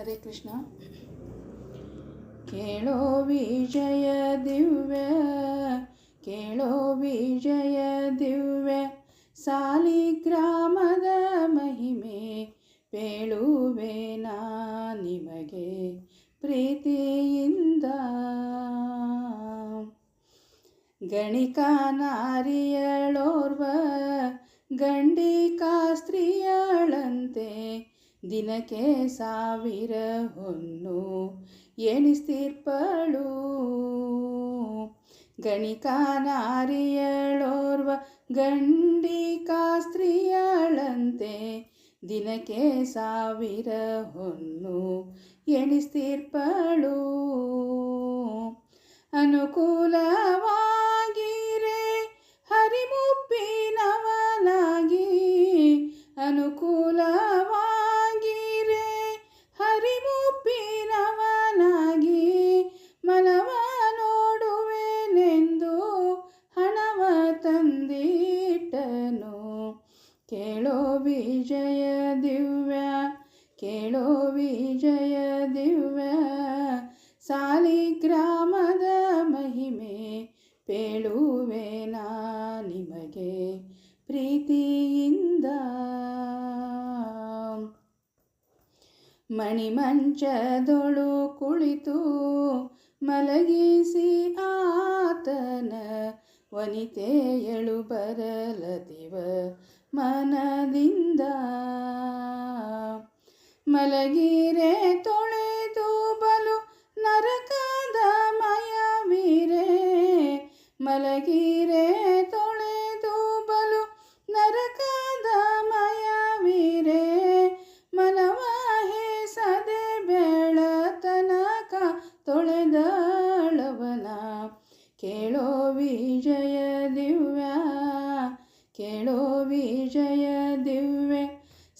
ಹರೇ ಕೃಷ್ಣ. ಕೇಳೋ ವಿಜಯ ದಿವ್ಯ, ಕೇಳೋ ವಿಜಯ ದಿವ್ಯ ಸಾಲಿಗ್ರಾಮದ ಮಹಿಮೆ ಪೇಳುವೆ ನಿಮಗೆ ಪ್ರೀತಿಯಿಂದ. ಗಣಿಕ ನಾರಿಯಳೋರ್ವ, ಗಂಡಿಕಾ ಸ್ತ್ರೀಯಳಂತೆ ದಿನಕ್ಕೆ ಸಾವಿರ ಹೊನ್ನು ಎಣಿಸ್ತಿರ್ಪಳು. ಗಣಿಕ ನಾರಿಯಳೋರ್ವ ಗಂಡಿಕಾ ಸ್ತ್ರೀಯಳಂತೆ ದಿನಕ್ಕೆ ಸಾವಿರ ಹೊನ್ನು ಎಣಿಸ್ತಿರ್ಪಳು. ಅನುಕೂಲವಾಗಿರೆ ವಿಜಯ ದಿವ್ಯ ಕೇಳೋ ವಿಜಯ ದಿವ್ಯ. ಸಾಲಿಗ್ರಾಮದ ಮಹಿಮೆ ಪೇಳುವೆ ನಾ ನಿಮಗೆ ಪ್ರೀತಿಯಿಂದ. ಮಣಿಮಂಚದೊಳು ಕುಳಿತು ಮಲಗಿಸಿ ಆತನ ವನಿತೆಯಳು ಬರಲದಿವ ಮನದಿಂದ ಮಲಗಿರೆ ತೊಳೆದು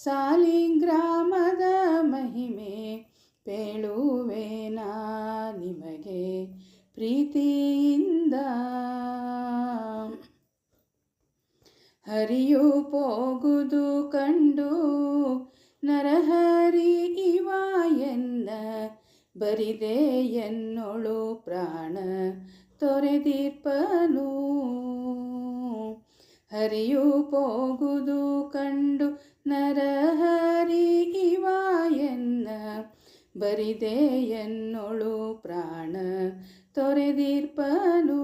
ಸಾಲಿಗ್ರಾಮದ ಮಹಿಮೆ ಪೇಳುವೆನಾ ನಿಮಗೆ ಪ್ರೀತಿಯಿಂದ. ಹರಿಯು ಪೋಗುದು ಕಂಡು ನರಹರಿ ಇವ ಎನ್ನ ಬರಿದೆ ಎನ್ನೊಳು ಪ್ರಾಣ ತೊರೆದಿರ್ಪನು. ಹರಿಯು ಪೋಗುದು ಕಂಡು ನರಹರಿ ಇವ ಎನ್ನ. ಬರಿದೆ ಎನ್ನೊಳು ಪ್ರಾಣ ತೊರೆದಿರ್ಪನು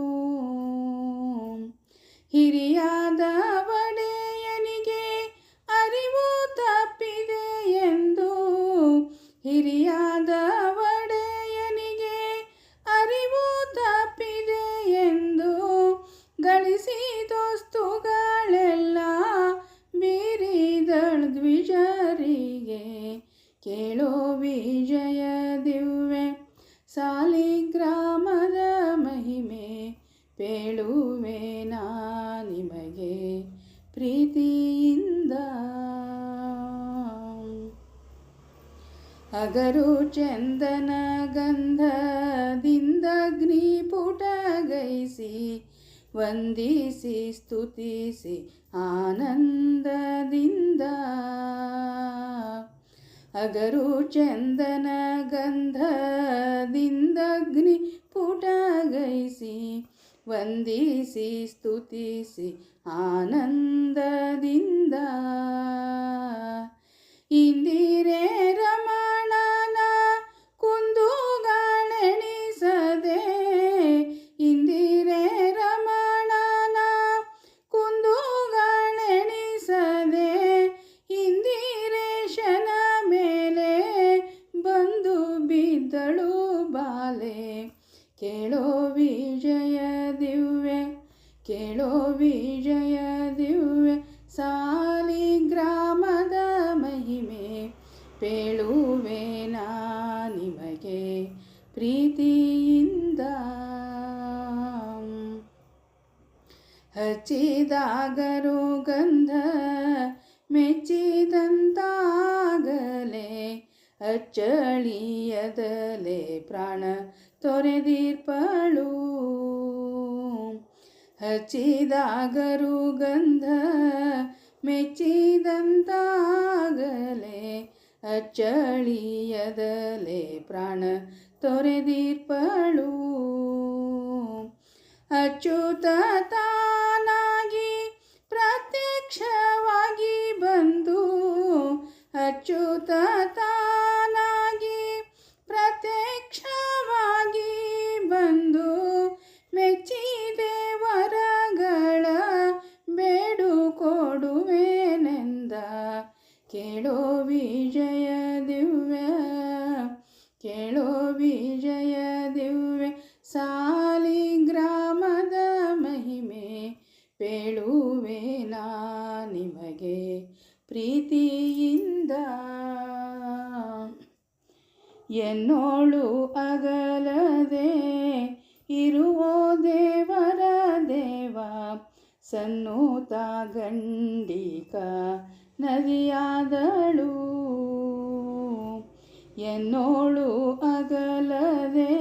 ಸಾಲಿಗ್ರಾಮದ ಮಹಿಮೆ ಪೇಳುವೆ ನಿಮಗೆ ಪ್ರೀತಿಯಿಂದ. ಅಗರು ಚಂದನ ಗಂಧದಿಂದಗ್ನಿ ಪುಟಗೈಸಿ ವಂದಿಸಿ ಸ್ತುತಿಸಿ ಆನಂದದಿಂದ. ಅಗರು ಚಂದನ ಗಂಧದಿಂದಗ್ನಿ ಪುಟಗೈಸಿ ವಂದಿಸಿ ಸ್ತುತಿಸಿ ಆನಂದದಿಂದ. ಹಚ್ಚಿದಾಗರು ಗಂಧ ಮೆಚ್ಚಿದಂತಾಗಲೇ ಅಚ್ಚಳಿಯದಲೆ ಪ್ರಾಣ ತೊರೆದಿರ್ಪಳು. ಹಚ್ಚಿದಾಗರು ಗಂಧ ಮೆಚ್ಚಿದಂತಾಗಲೇ ಅಚ್ಚಳಿಯದಲೆ ಪ್ರಾಣ ತೊರೆದಿರ್ಪಳು. ಅಚ್ಚುತ ಎನ್ನೋಳು ಅಗಲದೆ ಇರುವೋ ದೇವರ ದೇವ, ಸನ್ನೂತ ಗಂಡಿಕ ನದಿಯಾದಳು. ಎನ್ನೋಳು ಅಗಲದೆ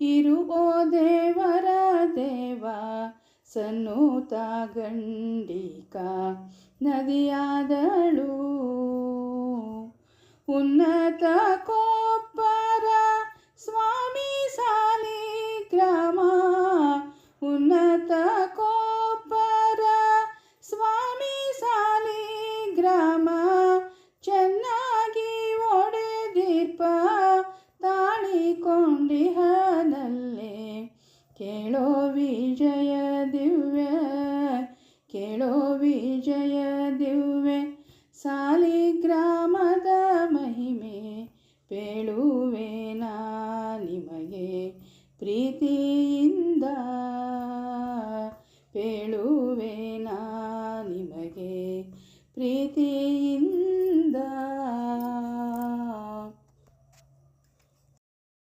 ಇರುವೋ ದೇವರ ದೇವ, ಸನ್ನೂತ ಗಂಡಿಕ ನದಿಯಾದಳು. ಉನ್ನತ ಕೋ ದಿವ್ಯ ಕೇಳೋ ವಿಜಯ ದಿವ್ಯ. ಸಾಲಿಗ್ರಾಮದ ಮಹಿಮೆ ಪೇಳುವೇನ ನಿಮಗೆ ಪ್ರೀತಿಯಿಂದ. ಪೇಳುವೇನ ನಿಮಗೆ ಪ್ರೀತಿಯಿಂದ.